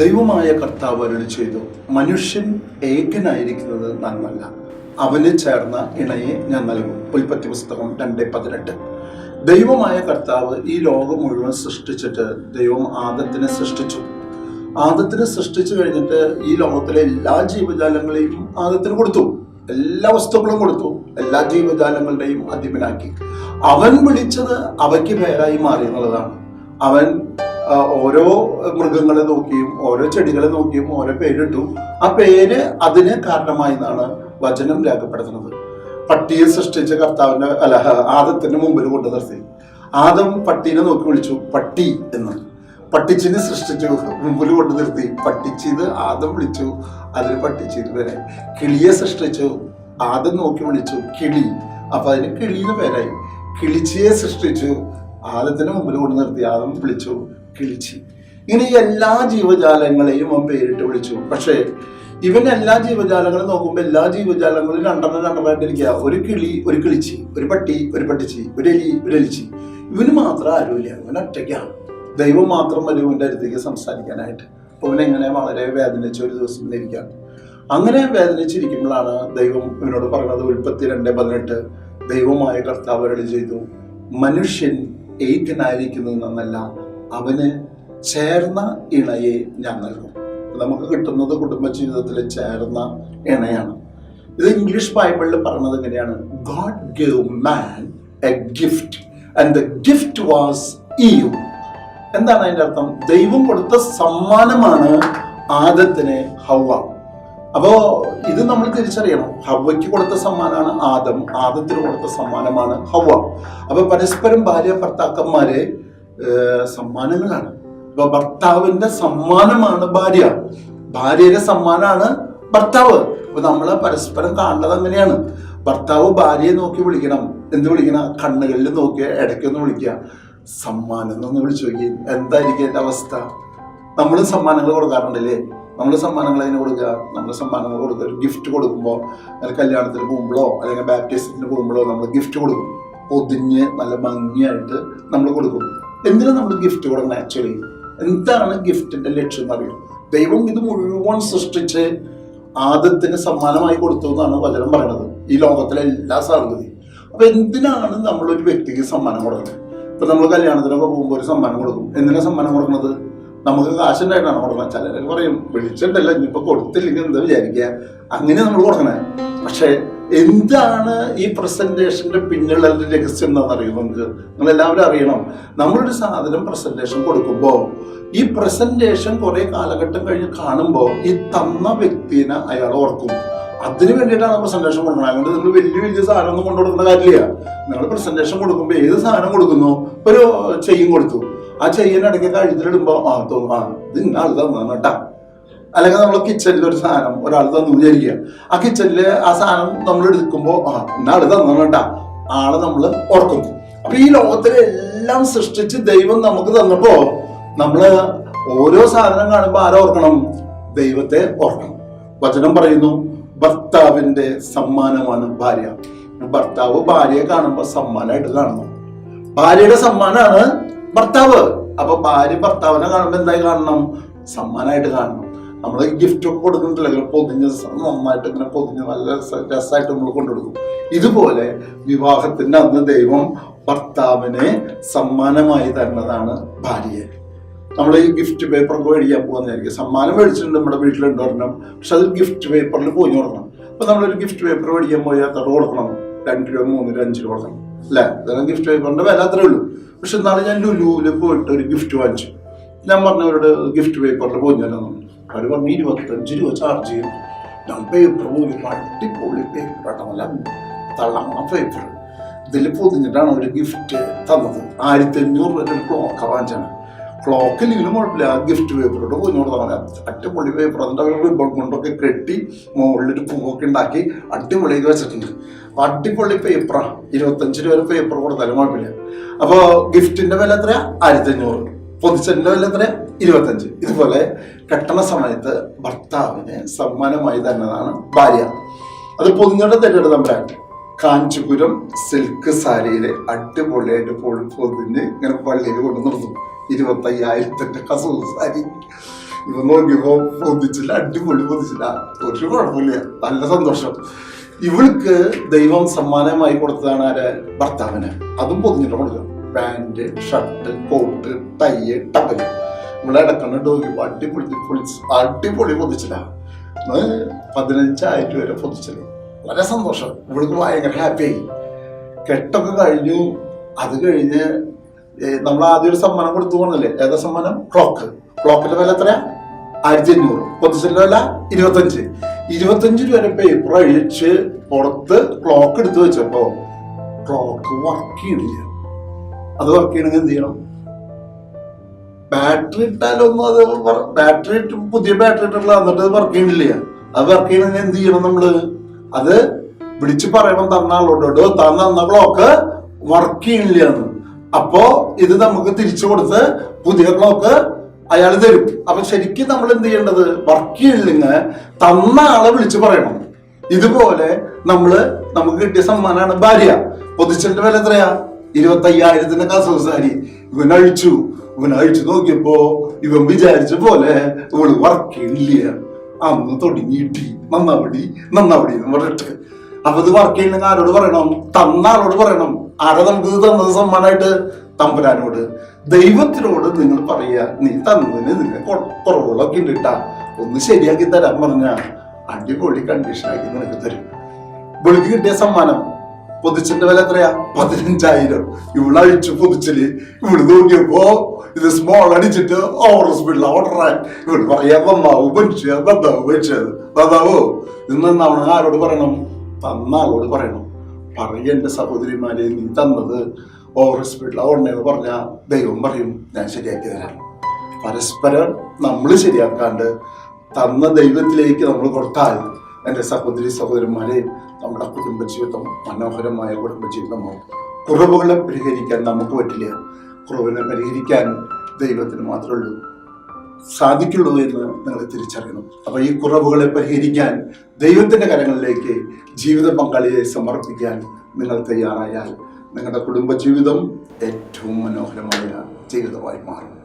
ദൈവമായ കർത്താവ് അരുളി ചെയ്തു മനുഷ്യൻ ഏകനായിരിക്കുന്നത് നന്നല്ല അവന് ചേർന്ന ഇണയെ ഞാൻ നൽകും. ഉൽപ്പത്തി പുസ്തകം രണ്ട് പതിനെട്ട്. ദൈവമായ കർത്താവ് ഈ ലോകം മുഴുവൻ സൃഷ്ടിച്ചിട്ട് ദൈവം ആദത്തിനെ സൃഷ്ടിച്ചു. ആദത്തിനെ സൃഷ്ടിച്ചു കഴിഞ്ഞിട്ട് ഈ ലോകത്തിലെ എല്ലാ ജീവജാലങ്ങളെയും ആദത്തിന് കൊടുത്തു. എല്ലാ വസ്തുക്കളും കൊടുത്തു. എല്ലാ ജീവജാലങ്ങളുടെയും അധിപനാക്കി. അവൻ വിളിച്ചത് അവയ്ക്ക് പേരായി മാറി എന്നുള്ളതാണ്. അവൻ ഓരോ മൃഗങ്ങളെ നോക്കിയും ഓരോ ചെടികളെ നോക്കിയും ഓരോ പേരിട്ടു. ആ പേര് അതിന് കാരണമായി എന്നാണ് വചനം രേഖപ്പെടുത്തുന്നത്. പട്ടിയെ സൃഷ്ടിച്ച കർത്താവിന്റെ അല്ല ആദത്തിന്റെ മുമ്പിൽ കൊണ്ടു നിർത്തി. ആദം പട്ടീനെ നോക്കി വിളിച്ചു പട്ടി എന്ന്. പട്ടിച്ചിനെ സൃഷ്ടിച്ചു മുമ്പിൽ കൊണ്ടു നിർത്തി. പട്ടിച്ചീത് ആദം വിളിച്ചു അതിന് പട്ടിച്ചീത് പേരായി. കിളിയെ സൃഷ്ടിച്ചു ആദം നോക്കി വിളിച്ചു കിളി അപ്പൊ അതിന് കിളിന്ന് പേരായി. കിളിച്ചിയെ സൃഷ്ടിച്ചു ആദത്തിന് മുമ്പിൽ കൊണ്ടു നിർത്തി ആദം വിളിച്ചു കിളിച്ചി. ഇങ്ങനെ എല്ലാ ജീവജാലങ്ങളെയും അവൻ പേരിട്ട് വിളിച്ചു. പക്ഷേ ഇവൻ എല്ലാ ജീവജാലങ്ങളും നോക്കുമ്പോൾ എല്ലാ ജീവജാലങ്ങളും രണ്ടെണ്ണം രണ്ടെണ്ണമായിട്ടിരിക്കുക ഒരു കിളി ഒരു കിളിച്ചി ഒരു പട്ടി ഒരു പട്ടിച്ചി ഒരു എലി ഒരു എലിച്ചി. ഇവന് മാത്രം ആരുമില്ല. ഇവൻ ഒറ്റയ്ക്കാണ്. ദൈവം മാത്രം വരും ഇവന്റെ അടുത്തേക്ക് സംസാരിക്കാനായിട്ട്. അപ്പോൾ എങ്ങനെ വളരെ വേദനിച്ച ഒരു ദിവസം ഇരിക്കുകയാണ്. അങ്ങനെ വേദനിച്ചിരിക്കുമ്പോഴാണ് ദൈവം ഇവനോട് പറഞ്ഞത് ഉൽപ്പത്തി രണ്ട് പതിനെട്ട് ദൈവമായ കർത്താവ് ചെയ്തു മനുഷ്യൻ ഏകനായിരിക്കുന്നത് നന്നല്ല അവന് ചേർന്ന ഇണയെ ഞാൻ നൽകും നമുക്ക് കിട്ടുന്നത് കുടുംബജീവിതത്തിൽ ചേർന്ന ഇണയാണ്. ഇത് ഇംഗ്ലീഷ് ബൈബിളിൽ പറഞ്ഞത് എങ്ങനെയാണ്? God gave man a gift and the gift was you എന്താണ് അതിന്റെ അർത്ഥം? ദൈവം കൊടുത്ത സമ്മാനമാണ് ആദത്തിന് ഹവ അപ്പോ ഇത് നമ്മൾ തിരിച്ചറിയണം. ഹവയ്ക്ക് കൊടുത്ത സമ്മാനമാണ് ആദം ആദത്തിന് കൊടുത്ത സമ്മാനമാണ് ഹവ അപ്പൊ പരസ്പരം ഭാര്യ ഭർത്താക്കന്മാരെ സമ്മാനങ്ങളാണ്. ഇപ്പൊ ഭർത്താവിന്റെ സമ്മാനമാണ് ഭാര്യ. ഭാര്യയുടെ സമ്മാനമാണ് ഭർത്താവ്. അപ്പൊ നമ്മൾ പരസ്പരം കാണുന്നത് അങ്ങനെയാണ്. ഭർത്താവ് ഭാര്യയെ നോക്കി വിളിക്കണം. എന്ത് വിളിക്കണം? കണ്ണുകളിൽ നോക്കി ഇടയ്ക്കൊന്ന് വിളിക്കുക. സമ്മാനം എന്നൊന്ന് വിളിച്ചു നോക്കി. എന്തായിരിക്കും എന്റെ അവസ്ഥ? നമ്മൾ സമ്മാനങ്ങൾ കൊടുക്കാറുണ്ടല്ലേ? നമ്മൾ സമ്മാനങ്ങൾ അതിന് കൊടുക്കുക? നമ്മൾ സമ്മാനങ്ങൾ കൊടുക്കുക ഒരു ഗിഫ്റ്റ് കൊടുക്കുമ്പോൾ അല്ലെങ്കിൽ കല്യാണത്തിന് പോകുമ്പോഴോ അല്ലെങ്കിൽ ബാപ്റ്റിസത്തിന് പോകുമ്പോഴോ നമ്മൾ ഗിഫ്റ്റ് കൊടുക്കും. പൊതിഞ്ഞ് നല്ല ഭംഗിയായിട്ട് നമ്മൾ കൊടുക്കും. എന്തിനാണ് നമ്മൾ ഗിഫ്റ്റ് കൊടുക്കുന്നത് ആക്ച്വലി എന്താണ് ഗിഫ്റ്റിന്റെ ലക്ഷ്യം അറിയാം? ദൈവം ഇത് മുഴുവൻ സൃഷ്ടിച്ച് ആദത്തിന് സമ്മാനമായി കൊടുത്തു എന്നാണ് വചനം പറയണത് ഈ ലോകത്തിലെ എല്ലാ സാധ്യതയും അപ്പൊ എന്തിനാണ് നമ്മൾ ഒരു വ്യക്തിക്ക് സമ്മാനം കൊടുക്കുന്നത്? ഇപ്പൊ നമ്മൾ കല്യാണത്തിനൊക്കെ പോകുമ്പോൾ ഒരു സമ്മാനം കൊടുക്കും. എന്തിനാ സമ്മാനം കൊടുക്കുന്നത്? നമുക്ക് കാശുണ്ടായിട്ടാണ് കൊടുക്കുന്നത്? ചിലരൊക്കെ പറയും വിളിച്ചിട്ടല്ല ഇനിയിപ്പോ കൊടുത്തില്ലെങ്കിൽ എന്താ വിചാരിക്കുക? അങ്ങനെ നമ്മൾ കൊടുക്കണേ. പക്ഷെ എന്താണ് ഈ പ്രസന്റേഷന്റെ പിന്നിലുള്ള രഹസ്യം അറിയുന്നത് നമുക്ക് നിങ്ങൾ എല്ലാവരും അറിയണം. നമ്മളൊരു സാധനം പ്രസന്റേഷൻ കൊടുക്കുമ്പോൾ ഈ പ്രസന്റേഷൻ കുറെ കാലഘട്ടം കഴിഞ്ഞ് കാണുമ്പോൾ ഈ തന്ന വ്യക്തിനെ അയാൾ ഓർക്കും. അതിന് വേണ്ടിയിട്ടാണ് പ്രസന്റേഷൻ കൊടുക്കുന്നത്. അതുകൊണ്ട് നിങ്ങൾ വലിയ വലിയ സാധനം ഒന്നും കൊണ്ടു കൊടുക്കേണ്ട കാര്യമില്ല. നിങ്ങൾ പ്രസന്റേഷൻ കൊടുക്കുമ്പോൾ ഏത് സാധനം കൊടുക്കുന്നു? ഒരു ചെയ്യും കൊടുത്തു. ആ ചെയ്യൻ ഇടയ്ക്ക് കഴുത്തിലിടുമ്പോൾ ആ തോന്നും ആ ഇത് ഇന്ന ആൾ തന്നാണ് കേട്ടാ. അല്ലെങ്കിൽ നമ്മൾ കിച്ചണിൽ ഒരു സാധനം ഒരാൾ തന്നു വിചാരിക്കുക. ആ കിച്ചണിൽ ആ സാധനം നമ്മൾ എടുക്കുമ്പോൾ ആ എന്നാൾ തന്നു കേട്ടാ. ആളെ നമ്മൾ ഓർക്കുന്നു അപ്പൊ ഈ ലോകത്തിലെ എല്ലാം സൃഷ്ടിച്ച് ദൈവം നമുക്ക് തന്നപ്പോ നമ്മൾ ഓരോ സാധനം കാണുമ്പോൾ ആരെ ഓർക്കണം? ദൈവത്തെ ഓർക്കണം. വചനം പറയുന്നു ഭർത്താവിന്റെ സമ്മാനമാണ് ഭാര്യ. ഭർത്താവ് ഭാര്യയെ കാണുമ്പോൾ സമ്മാനമായിട്ട് കാണുന്നു. ഭാര്യയുടെ സമ്മാനമാണ് ഭർത്താവ്. അപ്പൊ ഭാര്യ ഭർത്താവിനെ കാണുമ്പോൾ എന്തായി കാണണം? സമ്മാനമായിട്ട് കാണണം. നമ്മൾ ഗിഫ്റ്റ് ഒക്കെ കൊടുക്കുന്നില്ല പൊതിഞ്ഞ സ- നന്നായിട്ട് ഇങ്ങനെ പൊതിഞ്ഞ് നല്ല രസ- രസമായിട്ട് നമ്മൾ കൊണ്ടുകൊടുക്കും. ഇതുപോലെ വിവാഹത്തിന്റെ അന്ന് ദൈവം ഭർത്താവിനെ സമ്മാനമായി തരുന്നതാണ് ഭാര്യയെ. നമ്മൾ ഈ ഗിഫ്റ്റ് പേപ്പർ ഒക്കെ മേടിക്കാൻ പോകുന്നതായിരിക്കും. സമ്മാനം മേടിച്ചിട്ടുണ്ട് നമ്മുടെ വീട്ടിലുണ്ട് ഒരെണ്ണം. പക്ഷെ അത് ഗിഫ്റ്റ് പേപ്പറിൽ പോയി കൊടുക്കണം. അപ്പൊ നമ്മളൊരു ഗിഫ്റ്റ് പേപ്പർ മേടിക്കാൻ പോയാൽ തട കൊടുക്കണം? രണ്ട് രൂപ മൂന്ന് രൂപ അഞ്ച് രൂപ കൊടുക്കണം. അല്ലേ? അതാണ് ഗിഫ്റ്റ് പേപ്പറിന്റെ വില അത്രേ ഉള്ളൂ. പക്ഷെ എന്നാലും ഞാൻ ലുലുവിൽ പോയിട്ട് ഒരു ഗിഫ്റ്റ് വാങ്ങിച്ചു. ഞാൻ പറഞ്ഞവരോട് ഗിഫ്റ്റ് പേപ്പറിൽ പോയി ഞാൻ പറഞ്ഞു ഇരുപത്തഞ്ച് രൂപ ചാർജ് ചെയ്യും ഞാൻ പേപ്പർ പോയി അടിപൊളി പേപ്പർ ഇതിൽ പൊതിഞ്ഞിട്ടാണ് ഒരു ഗിഫ്റ്റ് തന്നത്. ആയിരത്തി അഞ്ഞൂറ് രൂപ ക്ലോക്ക് വാങ്ങിച്ചാണ് ക്ലോക്ക് ഇല്ലെങ്കിലും കുഴപ്പമില്ല. ആ ഗിഫ്റ്റ് പേപ്പറോട് പോയിനോട് തന്നെ അടിപൊളി പേപ്പർ അതിന്റെ അവർ റിബൺ കൊണ്ടൊക്കെ കെട്ടി മുകളിലൊരു പൂവൊക്കെ ഉണ്ടാക്കി അടിപൊളി ഇത് വെച്ചിട്ടുണ്ട്. അപ്പൊ അടിപൊളി പേപ്പറാണ് ഇരുപത്തഞ്ച് രൂപ പേപ്പർ കൊടുത്താലും കുഴപ്പമില്ല. അപ്പോൾ ഗിഫ്റ്റിന്റെ വില എത്രയാ? ആയിരത്തി അഞ്ഞൂറ് പൊതിച്ചതിന്റെ വില എത്രയാ? ഇരുപത്തഞ്ച്. ഇതുപോലെ കെട്ടണ സമയത്ത് ഭർത്താവിന് സമ്മാനമായി തന്നതാണ് ഭാര്യ. അത് പൊതിഞ്ഞോടെ തന്നെയാണ് നമ്മുടെ കാഞ്ചിപുരം സിൽക്ക് സാരിയിലെ അടിപൊളിയായിട്ട് പൊളി പൊതിഞ്ഞ് ഇങ്ങനെ പള്ളിയിൽ കൊണ്ടു നിർത്തും. ഇരുപത്തയ്യായിരത്തിന്റെ കസൂർ സാരി. ഇവ നോക്കിയപ്പോ പൊതിച്ചില്ല അടിപൊളി പൊതിച്ചില്ല. ഒരു കുഴപ്പമില്ല. നല്ല സന്തോഷം. ഇവൾക്ക് ദൈവം സമ്മാനമായി കൊടുത്തതാണ് ആരെ? ഭർത്താവിന്. അതും പൊതിഞ്ഞിട്ട് കൊടുക്കും pant shirt coat tie towel. ഇടക്കണ്ണ ഡോഗി അടിപൊളി പൊളിച്ച് അടിപൊളി പൊതിച്ചിലാണ് പതിനഞ്ചായിരം വരെ പൊതിച്ചത് വളരെ സന്തോഷം. ഇവൾക്ക് ഭയങ്കര ഹാപ്പിയായി കെട്ടൊക്കെ കഴിഞ്ഞു. അത് കഴിഞ്ഞ് നമ്മൾ ആദ്യം ഒരു സമ്മാനം കൊടുത്തു പോകണല്ലേ ഏതാ സമ്മാനം? ക്ലോക്ക് ക്ലോക്കിന്റെ വില എത്രയാ? ആയിരത്തി അഞ്ഞൂറ് പൊതിച്ചിന്റെ വില ഇരുപത്തഞ്ച് ഇരുപത്തഞ്ച് രൂപ പേപ്പർ അഴിച്ച് പുറത്ത് ക്ലോക്ക് എടുത്തു വെച്ചപ്പോ ക്ലോക്ക് വർക്ക് ചെയ്യണില്ല അത് വർക്ക് ചെയ്യണമെങ്കിൽ എന്ത് ചെയ്യണം? ബാറ്ററി ഇട്ടാലൊന്നും അത് ബാറ്ററി ഇട്ട് പുതിയ ബാറ്ററി ഇട്ടിട്ടുള്ള എന്നിട്ട് അത് വർക്ക് ചെയ്യണില്ല അത് വർക്ക് ചെയ്യണമെങ്കിൽ എന്ത് ചെയ്യണം നമ്മൾ? അത് വിളിച്ച് പറയണം തന്ന ആളോട്. തന്ന തന്ന ക്ലോക്ക് വർക്ക് ചെയ്യണില്ല എന്ന്. അപ്പോ ഇത് നമുക്ക് തിരിച്ചു കൊടുത്ത് പുതിയ ക്ലോക്ക് അയാൾ തരും. അപ്പൊ ശരിക്കും നമ്മൾ എന്ത് ചെയ്യേണ്ടത്? വർക്ക് ചെയ്യണില്ലെങ്കിൽ തന്ന ആളെ വിളിച്ച് പറയണം. ഇതുപോലെ നമ്മൾ നമുക്ക് കിട്ടിയ സമ്മാനമാണ് ഭാര്യ. പൊതിച്ചലിന്റെ വില എത്രയാ? ഇരുപത്തി അയ്യായിരത്തിന്റെ കസവ് സാരി. ഇവൻ അയച്ചു നോക്കിയപ്പോ ഇവൻ വിചാരിച്ച പോലെ ഇവൾ വർക്ക് ഇല്ല അന്ന് തുടങ്ങിയിട്ടി നന്നാവടി നന്നാവടി എന്ന് പറഞ്ഞിട്ട്. അപ്പൊ ഇത് വർക്ക് ചെയ്യണമെങ്കിൽ ആരോട് പറയണം? തന്ന ആളോട് പറയണം? ആരാ നമുക്ക് ഇത് തന്നത് സമ്മാനമായിട്ട് തമ്പുരാനോട്. ദൈവത്തിനോട് നിങ്ങൾ പറയുക നീ തന്നതിന് നിന്നെ കുറവുകളൊക്കെ ഉണ്ട് ട്ടാ. ഒന്ന് ശരിയാക്കി തരാൻ പറഞ്ഞ അടിപൊളി കണ്ടീഷനാക്കി നിനക്ക് തരും. വിളിക്ക് കിട്ടിയ സമ്മാനം. പൊതിച്ചിന്റെ വില എത്രയാ? പതിനഞ്ചായിരം. ഇവിടെ അഴിച്ചു പൊതിച്ചിൽ. ഇവിടെ നോക്കിയപ്പോ ഇത് സ്മോൾ അടിച്ചിട്ട് ഓവർ സ്പീഡിൽ ഓർഡറാൻ ഇവിടെ പറയാ നന്നാവും മനുഷ്യ നന്നാവും മനുഷ്യത് നന്നാവോ ഇത് നന്നാവണം ആരോട് പറയണം? തന്ന ആളോട് പറയണം. പറയണ്ട സഹോദരിമാരെ നീ തന്നത് ഓവർ സ്പീഡിൽ ഓടണേന്ന് പറഞ്ഞ ദൈവം പറയും. ഞാൻ ശരിയാക്കി തരാം. പരസ്പരം നമ്മൾ ശരിയാക്കാണ്ട് തന്ന ദൈവത്തിലേക്ക് നമ്മൾ കൊടുത്താൽ എന്റെ സഹോദരി സഹോദരന്മാരെ നമ്മുടെ കുടുംബജീവിതം മനോഹരമായ കുടുംബജീവിതമാവും. കുറവുകളെ പരിഹരിക്കാൻ നമുക്ക് പറ്റില്ല. കുറവിനെ പരിഹരിക്കാൻ ദൈവത്തിന് മാത്രമേ ഉള്ളൂ സാധിക്കുള്ളൂ എന്ന് നിങ്ങൾ തിരിച്ചറിയണം. അപ്പൊ ഈ കുറവുകളെ പരിഹരിക്കാൻ ദൈവത്തിന്റെ കരങ്ങളിലേക്ക് ജീവിത പങ്കാളിയെ സമർപ്പിക്കാൻ നിങ്ങൾ തയ്യാറായാൽ നിങ്ങളുടെ കുടുംബജീവിതം ഏറ്റവും മനോഹരമായ ജീവിതമായി മാറും.